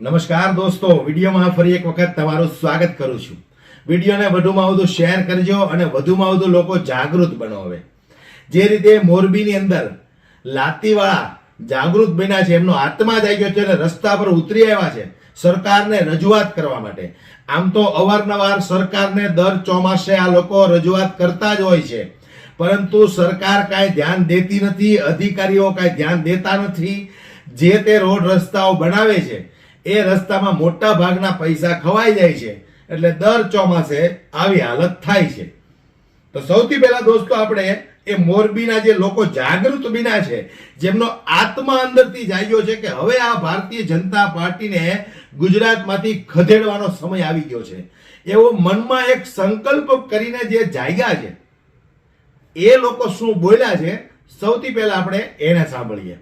નમસ્કાર દોસ્તો, વિડીયોમાં ફરી એક વખત તમારું સ્વાગત કરું છું. વિડીયોને વધુમાં વધુ શેર કરજો અને વધુમાં વધુ લોકો જાગૃત બનો હવે જે રીતે મોરબીની અંદર લાતીવાળા જાગૃત બન્યા છે, એમનો આત્મા જ આવી ગયો છે અને રસ્તા પર ઉતરી આવ્યા છે સરકારને રજૂઆત કરવા માટે. આમ તો અવારનવાર સરકારને દર ચોમાસે આ લોકો રજૂઆત કરતા જ હોય છે. પરંતુ સરકાર કાંઈ ધ્યાન દેતી નથી, અધિકારીઓ કાંઈ ધ્યાન દેતા નથી. જે તે રોડ રસ્તાઓ બનાવે છે એ રસ્તામાં મોટા ભાગના પૈસા ખવાઈ જાય છે. એટલે દર ચોમાસે આવી હાલત થાય છે. તો સૌથી પહેલા દોસ્તો આપણે એ મોરબીના જે લોકો જાગૃત બિના છે, જેમનો આત્મા અંદરથી જાગ્યો છે કે હવે આ ભારતીય જનતા પાર્ટીને ગુજરાતમાંથી ખદેડવાનો સમય આવી ગયો છે. એવો મનમાં એક સંકલ્પ કરીને જે જાગ્યા છે, એ લોકો શું બોલ્યા છે? સૌથી પહેલા આપણે એને સાંભળીએ.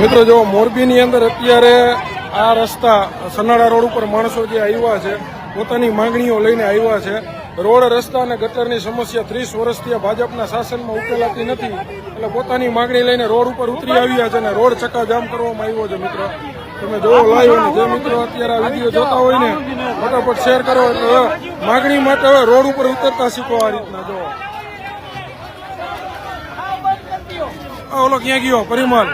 મિત્રો, જો મોરબીની અંદર અત્યારે આ રસ્તા સનાડા રોડ ઉપર માણસો જે આવ્યા છે, પોતાની માંગણીઓ લઈને આવ્યા છે. રોડ, રસ્તા અને ગટરની સમસ્યા ત્રીસ વર્ષથી ભાજપના શાસનમાં ઉકેલાતી નથી. એટલે પોતાની માંગણી લઈને રોડ ઉપર ઉતરી આવ્યા છે અને રોડ ચક્કાજામ કરવામાં આવ્યો છે, મિત્રો. તમે જોવો લાઈવ અને જે મિત્રો અત્યારે આ વીડિયો જોતા હોય ને ફટાફટ શેર કરો. એટલે હવે માંગણી માટે હવે રોડ ઉપર ઉતરતા શીખો આ રીતના જો ઓલો ક્યાં ગયો? પરિમલ.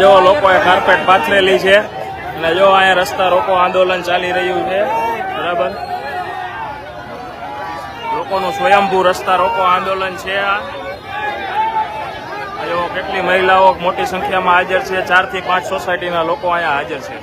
જો લોકોએ કાર્પેટ પાથરેલી છે. અને જો અહીંયા રસ્તા રોકો આંદોલન ચાલી રહ્યું છે. બરાબર? લોકોનું સ્વયંભૂ રસ્તા રોકો આંદોલન છે આ આ. જો કેટલી મહિલાઓ મોટી સંખ્યામાં હાજર છે? ચારથી પાંચ સોસાયટીના લોકો અહીંયા હાજર છે.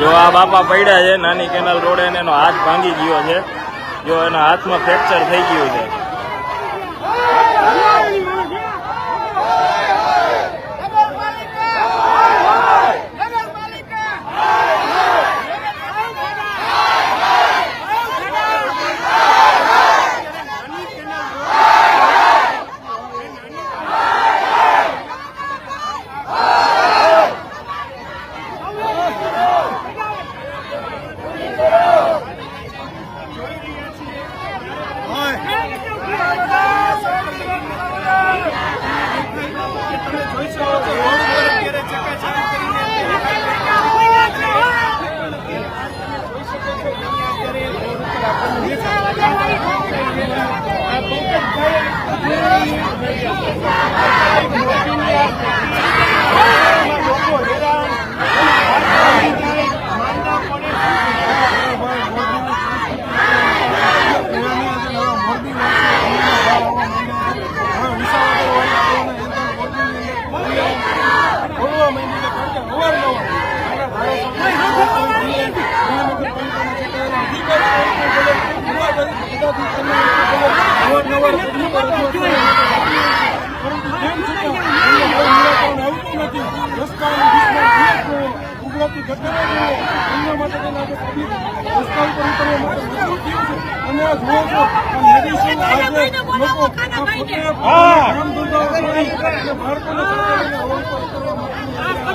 જો આ બાપા પડ્યા છે, નાની કેનાલ રોડે એનો હાથ ભાંગી ગયો છે. જો એના હાથમાં ફ્રેક્ચર થઈ ગયું છે. તો આ લોકો મહત્વના માટે એમનો હક માગે છે હક માગે છે લોકો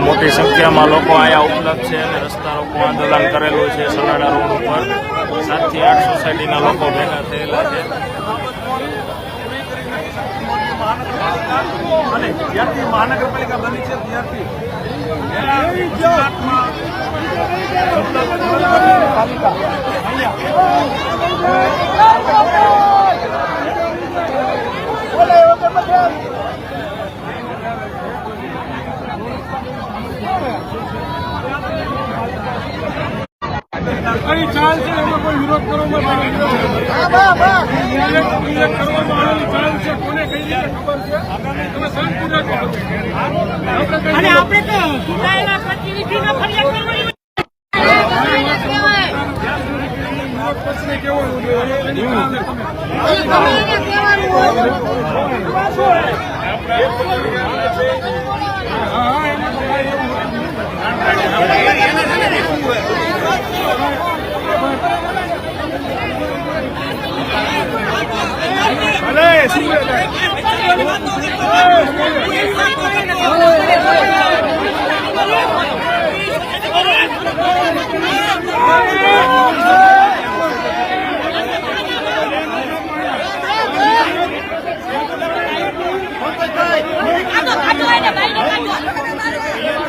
મોટી સંખ્યામાં લોકો અહીંયા ઉપલબ્ધ છે અને રસ્તા રોકો આંદોલન કરેલું છે સનાડા રોડ ઉપર. સાતથી આઠ સોસાયટીના લોકો ભેગા થયેલા છે. અને જ્યારથી મહાનગરપાલિકા બની છે ત્યારથી ગુજરાતમાં પાલિકા અહીંયા કઈ ચાલ છે? એમાં કોઈ વિરોધ કરવામાં કરવામાં આવેલી ચાલ છે? કોને કઈ રીતે ખબર છે? તમે ફરિયાદ કરવાની વિરોધ પક્ષને કહેવાનું છે. એની કારણે તમે હા હા એમાં તો કાંઈ એવું નથી. કાઢો કાઢો એને ભાઈને કાઢો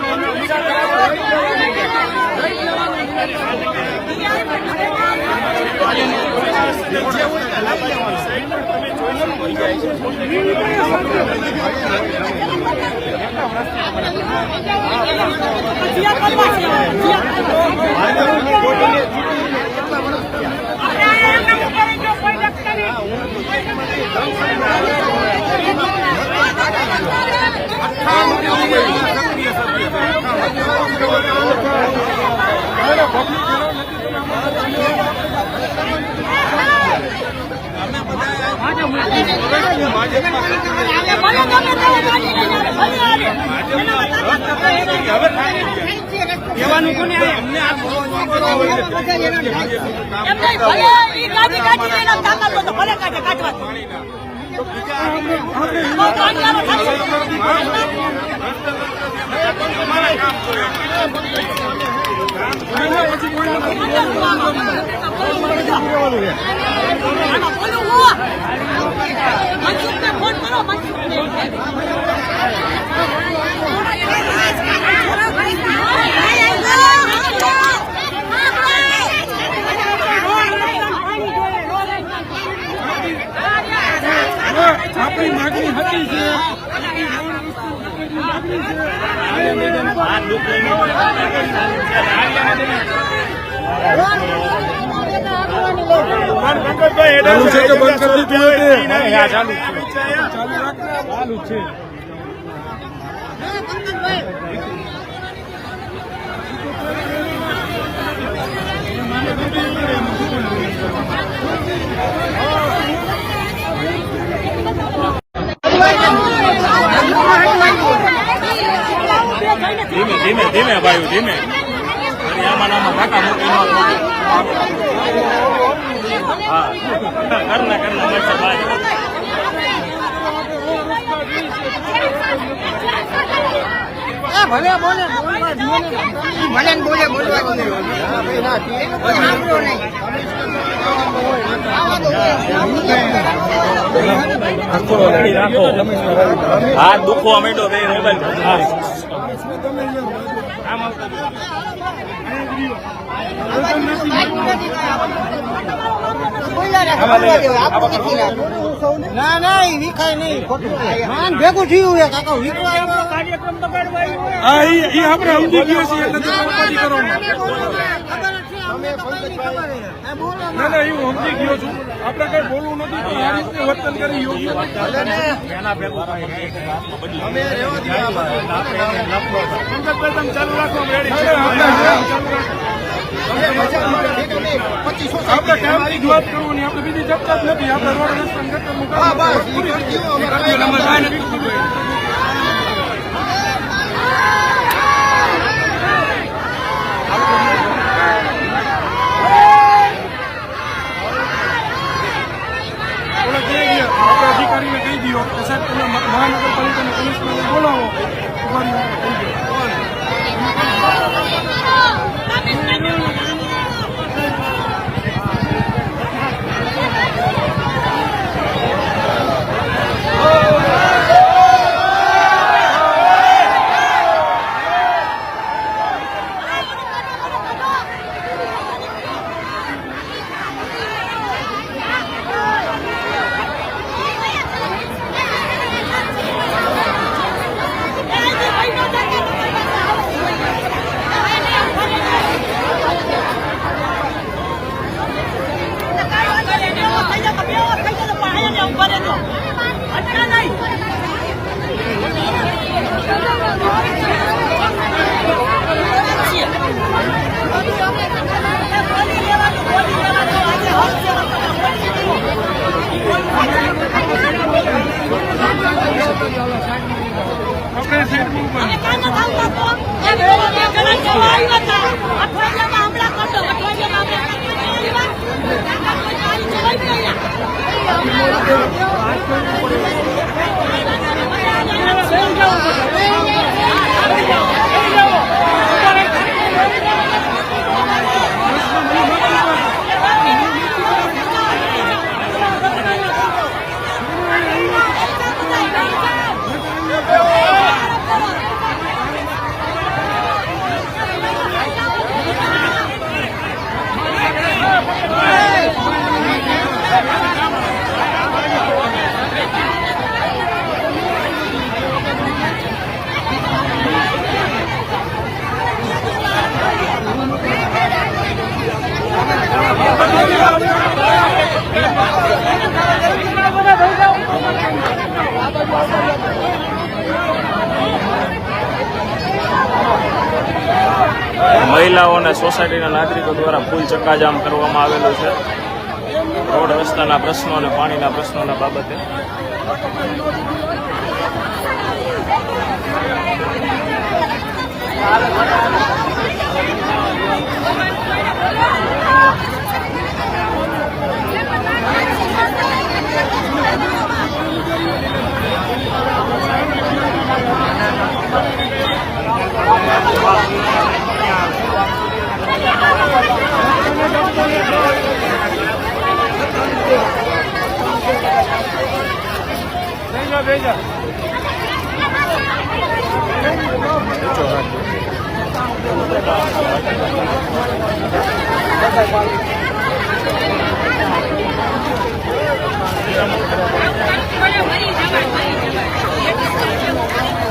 જીયા કરવા કોને આપણે આ એમ ન કરી જો કોઈ લખતા ભલે ગમે તેવો ગાડી લઈને આવે, ભલે આવે. એના એમ નહીં, ભલે ઈ ગાડી કાઢી લઈને તાકાત તો ભલે કાઢે, કાઢવા Thank you. ચાલુ છે કે બંધ કરી દીધી હતી ચાલુ રાખ ચાલુ છે ધીમે ધીમે ભાઈ ધીમે. આમાં ને આમાં કાકા મૂકી. ન હા. કરના કરના મરચા ભાઈ. રાખો હાથ દુખવા માંડ્યો બે મોબાઈલ. હા. આમ આવતો રહ્યો. ના ના વિખાય નહીં માન ભેગું થયું છે કાકા વિખવાય ઈ ઈ આપણે સમજી ગયો છીએ એટલે તમે ઉપાધિ કરો માં. ના ના એ હું સમજી ગયો છું. આપણે કઈ બોલવું નથી પણ આ રીતે વર્તન કરી યોગ્ય નથી. એના ભેગું કાંઈ પંકજભાઈ તમે ચાલુ રાખો અમે ready છીએ. આપણે કામની વાત કરવાની આપણે બીજી ચર્ચા જ નથી. આપણે રોડ રસ્તા મહિલાઓ અને સોસાયટીના નાગરિકો દ્વારા ફૂલ ચક્કાજામ કરવામાં આવેલું છે. રોડ રસ્તાના પ્રશ્નો અને પાણીના પ્રશ્નોના બાબતે. 别介。别介。别。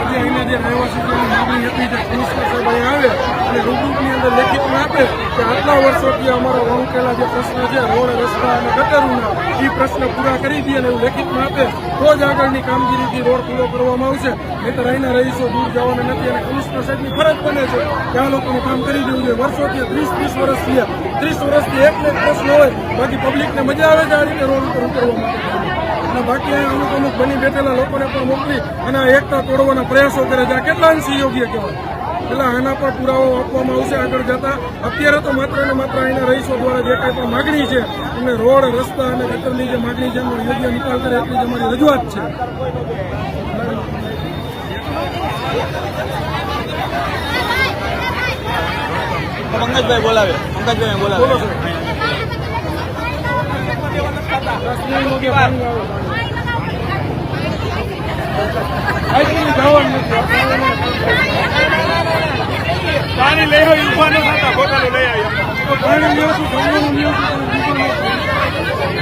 આજે અહીંના જે રહેવાસીઓની માંગણી હતી કે કમિશનર સાહેબ અહીં આવે અને રૂબરૂની અંદર લેખિતમાં આપે કે આટલા વર્ષોથી અમારો વણુકેલા જે પ્રશ્ન છે, રોડ, રસ્તા અને ગટરોના એ પ્રશ્ન પૂરા કરી દે અને એવું લેખિતમાં આપે, તો જ આગળની કામગીરીથી રોડ પૂરો કરવામાં આવશે. નહીતર અહીંના રહીશો દૂર જવાના નથી અને કમિશનર સાહેબની ફરજ બને છે કે આ લોકોનું કામ કરી દેવું જોઈએ. વર્ષોથી ત્રીસ ત્રીસ વર્ષ થયા. ત્રીસ વર્ષથી એક ને એક પ્રશ્ન હોય, બાકી પબ્લિકને મજા આવે છે આ રીતે રોડ ઉપર ઉતરવા માટે. અને બાકી અમુક અમુક બની બેઠેલા લોકોને પણ મોકલી અને એકતા તોડવાના પ્રયાસો કરે છે. આ કેટલા અંશે યોગ્ય કહેવાય? એટલે આના પર પુરાવો આપવામાં આવશે આગળ જતા. અત્યારે તો માત્ર ને માત્ર અહીંના રહીશો દ્વારા જે કાંઈ પણ માગણી છે એમને રોડ રસ્તા અને ગટરની જે માગણી છે એનો યોગ્ય નિકાલ કરે એટલી જ અમારી રજૂઆત છે. પંકજભાઈ બોલાવે. પંકજભાઈ બોલાવે બોલો સાહેબ. દસ મિનિટમાં કે પાણી લઈ આવી ઊભા ન થતા બોટલો લઈ આવ્યા પાણી લ્યો છું જમવાનું લ્યો છું પણ બીજું નથી.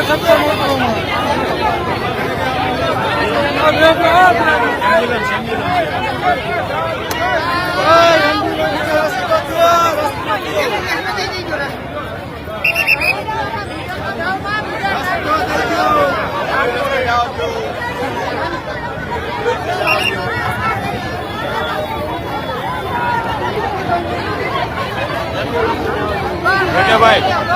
Dạ, vai, vai.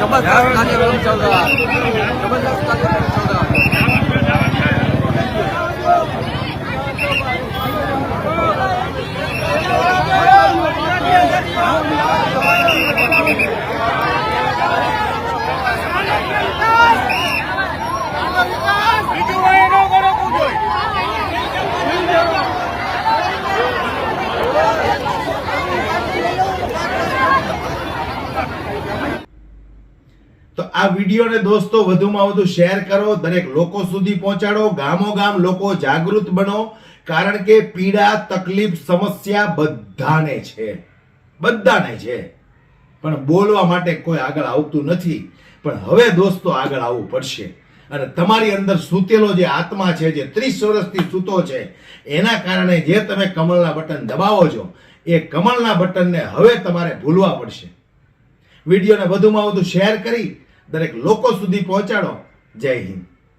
जबरदस्त कार्यक्रम चल रहा है जबरदस्त कार्यक्रम चल रहा है તો આ વિડીયોને દોસ્તો વધુમાં વધુ શેર કરો, દરેક લોકો સુધી પહોંચાડો ગામો ગામ લોકો જાગૃત બનો, કારણ કે પીડા, તકલીફ, સમસ્યા બધાને છે. બધાને છે. પણ બોલવા માટે કોઈ આગળ આવતું નથી. પણ હવે દોસ્તો આગળ આવવું પડશે. અને તમારી અંદર સૂતેલો જે આત્મા છે, જે ત્રીસ વર્ષથી સૂતો છે, એના કારણે જે તમે કમળના બટન દબાવો છો, એ કમળના બટનને હવે તમારે ભૂલવા પડશે. વિડીયોને વધુમાં વધુ શેર કરી દરેક લોકો સુધી પહોંચાડો. જય હિન્દ.